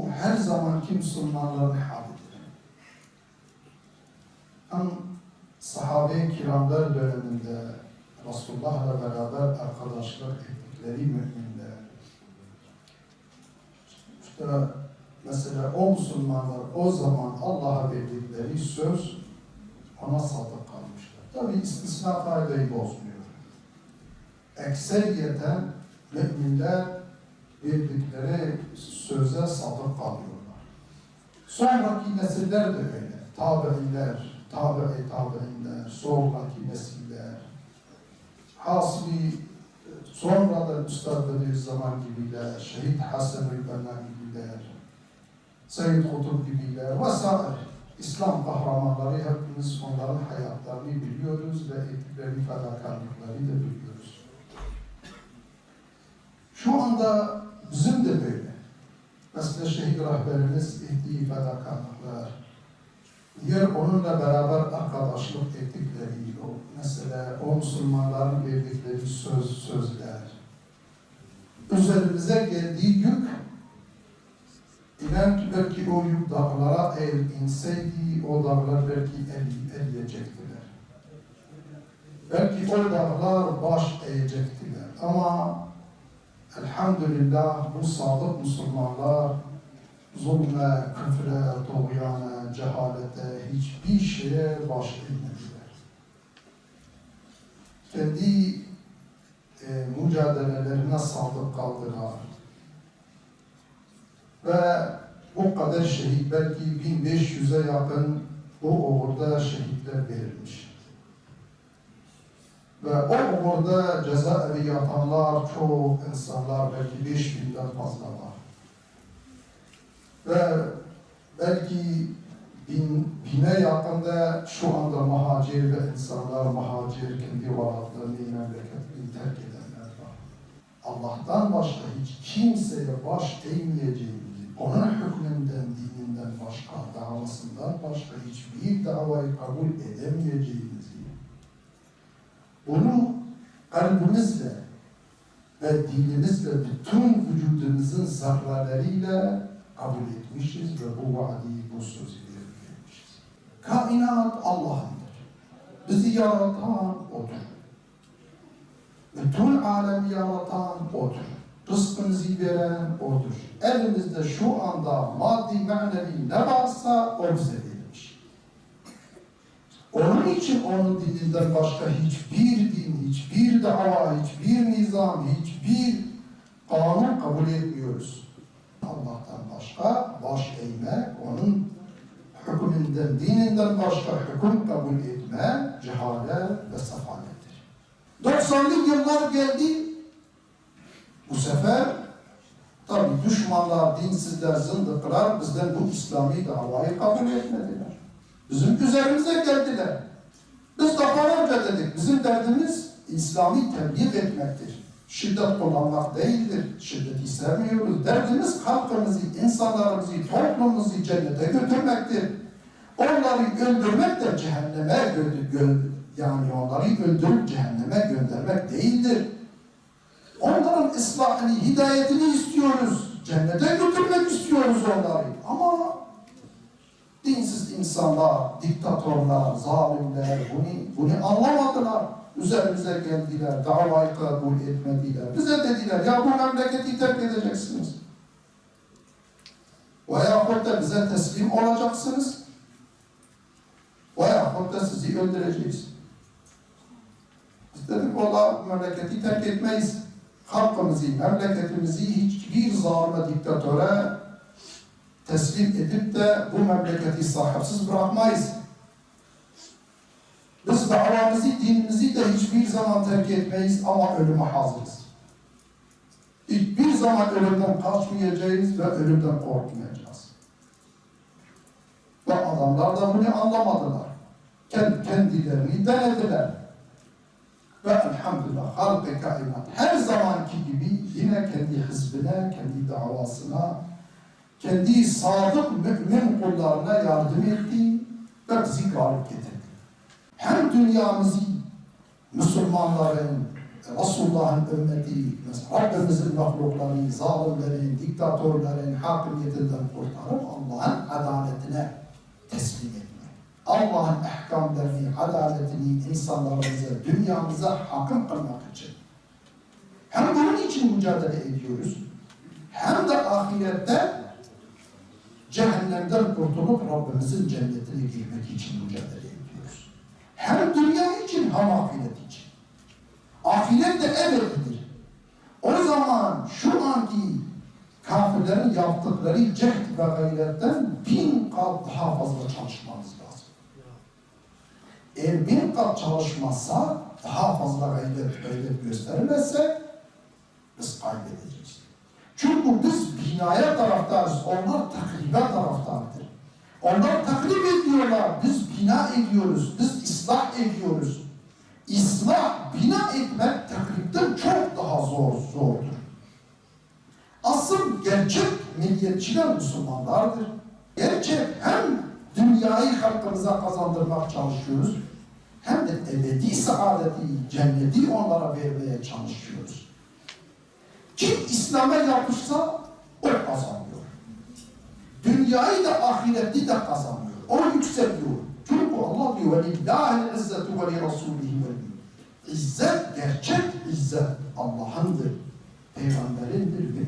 bu her zamanki Müslümanların halidir. Hem sahabe-i kiramlar döneminde Resulullah'la beraber arkadaşlık ettikleri müminler, işte mesela o Müslümanlar o zaman Allah'a verdikleri söz ona sadık kalmışlar. Tabi istisna kaideyi bozmuyor. Ekseriyeten müminler verdikleri söze sadık kalıyorlar. Sonraki nesiller de öyle. Tabi'iler, tabi'i tabi'inler, sonraki nesiller. Hasbi sonra da Üstad Bediüzzaman gibiler, Şehit Hasan Rıbana gibiler, Seyyid Kutup gibiler vesaire. İslam kahramanları hepimiz onların hayatlarını biliyoruz ve ettikleri fedakarlıkları da biliyoruz. Şu anda bizim de böyle. Mesela şehit rehberimiz ettiği fedakarlıklar, diğer onunla beraber arkadaşlık ettikleri, o mesela o Müslümanların verdikleri söz, sözler, üzerimize geldiği yük, inan ki belki o yük dağlara eğer inseydi, o dağlar belki el, eriyecektiler. Belki o dağlar baş eğecektiler. Ama elhamdülillah bu sadık Müslümanlar zulme, küfre, doğuyana, cehalete, hiçbir şeye baş eğmediler. Kendi e, mücadelelerine sadık kaldılar. Ve bu kadar şehit, belki 1500'e yakın o uğurda şehitler verilmiş. Ve o uğurda cezaevi yatanlar çok insanlar, belki 5000'den fazla var. Ve belki bin, bine yakında şu anda muhacir ve insanlar muhacir kendi vaatlarını memleketini terk edenler var. Allah'tan başka hiç kimseye baş eğmeyeceğimizi, onun hükmünden, dininden başka, davasından başka hiçbir davayı kabul edemeyeceğimizi, bunu kalbimizle ve dilimizle bütün vücudumuzun zarralarıyla kabul etmişiz ve bu vaadi, bu sözü vermişiz. Kainat Allah'ındır. Bizi yaratan O'dur. Bütün alemi yaratan O'dur. Rızkımızı veren O'dur. Elimizde şu anda maddi manevi ne varsa O bize. Onun için onun dininden başka hiçbir din, hiçbir dava, hiçbir nizam, hiçbir kanun kabul etmiyoruz. Allah'tan başka baş eğme, onun hükmünden, dininden başka hüküm kabul etme, cehalet ve sefalettir. 90'lı yıllar geldi, bu sefer tabi düşmanlar, dinsizler, zındıklar bizden bu İslami davayı kabul etmediler. Bizim üzerimize geldiler. Biz defalarca dedik, bizim derdimiz İslami tebliğ etmektir. Şiddet kullanmak değildir. Şiddeti sevmiyoruz. Derdimiz halkımızı, insanlarımızı, toplumumuzu cennete götürmektir. Onları öldürmek de cehenneme gö yani onları öldürüp cehenneme göndermek değildir. Onların ıslahını, hidayetini istiyoruz. Cennete götürmek istiyoruz onları. Ama dinsiz insanlar, diktatörler, zalimler bunu, bunu anlamadılar. Üzerimize geldiler, davayı kabul etmediler. Bize dediler, ya bu memleketi terk edeceksiniz. Veyahut da bize teslim olacaksınız. Veyahut da sizi öldüreceğiz. Biz dedik, valla memleketi terk etmeyiz. Halkımızı, memleketimizi hiçbir zalime, diktatöre teslim edip de bu memleketi sahipsiz bırakmayız. Biz davamızı, dinimizi de hiçbir zaman terk etmeyiz ama ölüme hazırız. Hiçbir zaman ölümden kaçmayacağız ve ölümden korkmayacağız. Ve adamlar da bunu anlamadılar. Kendilerini denediler. Ve elhamdülillah halk-ı kainat her zamanki gibi yine kendi hizbine, kendi davasına, kendi sadık mümin kullarına yardım etti ve bizi galip getirdi. Hem dünyamızı Müslümanların Resulullah'ın ümmeti, Rabbimizin mahlukları, zalimlerin, diktatörlerin hakimiyetinden kurtarıp Allah'ın adaletine teslim etmek. Allah'ın ehkamlarını, adaletini insanlarımıza, dünyamıza hakim kılmak için. Hem bunun için mücadele ediyoruz, hem de ahirette cehennemden kurtulup Rabbimizin cennetine girmek için mücadele ediyoruz. Hem dünya için hem ahiret için. Ahiret de ebedidir. O zaman şu anki kafirlerin yaptıkları cehd ve gayretten bin kat daha fazla çalışmamız lazım. Eğer bin kat çalışmazsa, daha fazla gayret, gayret gösterilmezse biz kaybedeceğiz. Çünkü biz binaya taraftarız, onlar takribe taraftardır. Onlar takrip ediyorlar, biz bina ediyoruz, biz ıslah ediyoruz. İslah, bina etmek takripten çok daha zor, zordur. Asıl gerçek milliyetçiler Müslümanlardır. Gerçek hem dünyayı halkımıza kazandırmak çalışıyoruz, hem de ebedi saadeti, cenneti onlara vermeye çalışıyoruz. Kim İslam'a yapışsa o kazanıyor. Dünyayı da ahireti de kazanıyor. O yükseliyor. Çünkü Allah diyor وَلِلّٰهِ الْعِزَّةُ وَلِرَسُولِهِ وَلِلْ İzzet, gerçek izzet Allah'ındır. Peygamberindir ve